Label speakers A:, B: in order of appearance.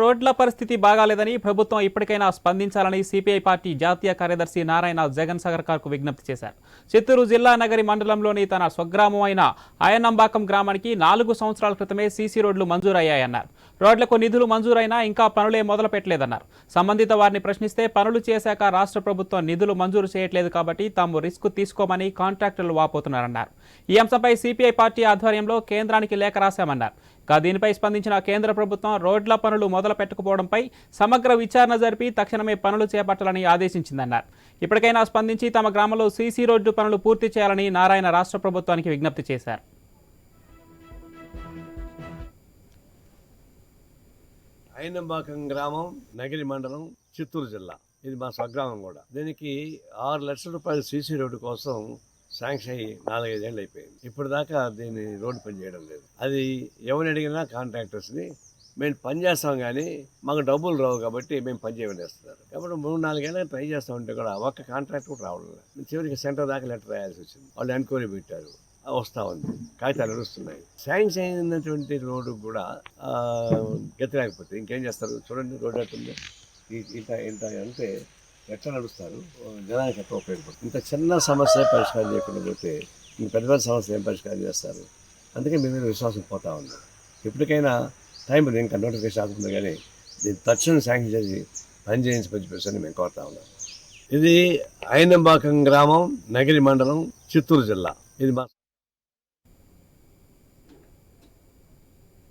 A: రోడ్ల పరిస్థితి బాగాలేదని ప్రభుత్వం ఇప్పటికైనా స్పందించాలని సిపిఐ పార్టీ జాతీయ కార్యదర్శి నారాయణ జగన్ సగర్కార్కు విజ్ఞప్తి చేశారు. చిత్తూరు జిల్లా నగరి మండలంలోని తన స్వగ్రామం అయిన అయనంబాకం గ్రామానికి నాలుగు సంవత్సరాల క్రితమే సీసీ రోడ్లు మంజూరయ్యాయన్నారు. రోడ్లకు నిధులు మంజూరైనా ఇంకా పనులే మొదలు పెట్టలేదన్నారు సంబంధిత వారిని ప్రశ్నిస్తే పనులు చేశాక రాష్ట్ర ప్రభుత్వం నిధులు మంజూరు చేయట్లేదు కాబట్టి తాము రిస్క్ తీసుకోమని కాంట్రాక్టర్లు వాపోతున్నారన్నారు. ఈ అంశంపై సిపిఐ పార్టీ ఆధ్వర్యంలో కేంద్రానికి లేఖ రాశామన్నారు. ఇక దీనిపై స్పందించిన కేంద్ర ప్రభుత్వం రోడ్ల పనులు మొదలు పెట్టకపోవడంపై సమగ్ర విచారణ జరిపి తక్షణమే పనులు చేపట్టాలని ఆదేశించిందన్నారు. ఇప్పటికైనా స్పందించి తమ గ్రామంలో సీసీ రోడ్డు పనులు పూర్తి చేయాలని నారాయణ రాష్ట్ర ప్రభుత్వానికి విజ్ఞప్తి చేశారు.
B: ఐనంబాకం గ్రామం నగిరి మండలం చిత్తూరు జిల్లా. ఇది మా స్వగ్రామం కూడా. దీనికి ఆరు లక్షల రూపాయల సీసీ రోడ్డు కోసం శాంక్షన్ అయ్యి నాలుగైదేళ్ళు అయిపోయింది. ఇప్పుడు దాకా దీన్ని రోడ్డు పని చేయడం లేదు. అది ఎవరిని అడిగినా కాంట్రాక్టర్స్ని మేము పని చేస్తాం కానీ మాకు డబ్బులు రావు కాబట్టి మేము పని చేయమనేస్తున్నారు కాబట్టి మూడు నాలుగేళ్ళకి ట్రై చేస్తూ ఉంటే కూడా ఒక్క కాంట్రాక్ట్ కూడా రావడం లేదు. చివరికి సెంటర్ దాకా లెటర్ రాయాల్సి వచ్చింది. వాళ్ళు ఎన్క్వైరీ పెట్టారు. వస్తూ ఉంది. కాగితాలు నడుస్తున్నాయి. శాంక్షన్ అయినటువంటి రోడ్డు కూడా గతి లేకపోతే ఇంకేం చేస్తారు? చూడండి రోడ్డు ఎట్టుంది ఇంత ఇంత అంటే ఎట్లా నడుస్తారు? జనానికి ఎట్లా ఉపయోగపడుతుంది? ఇంత చిన్న సమస్య పరిష్కారం చేయకుండా పోతే ఇంత పెద్ద పెద్ద సమస్య ఏం పరిష్కారం చేస్తారు? అందుకే మీ మీద విశ్వాసం పోతా ఉంది. ఎప్పటికైనా టైం ఉంది ఇంకా నోటిఫికేషన్ ఆగుతుంది కానీ దీన్ని తక్షణం శాంక్షన్ చేసి పని చేయించి పెంచి మేము కోరుతా ఉన్నాం. ఇది ఐనంబాకం గ్రామం నగిరి మండలం చిత్తూరు జిల్లా. ఇది మా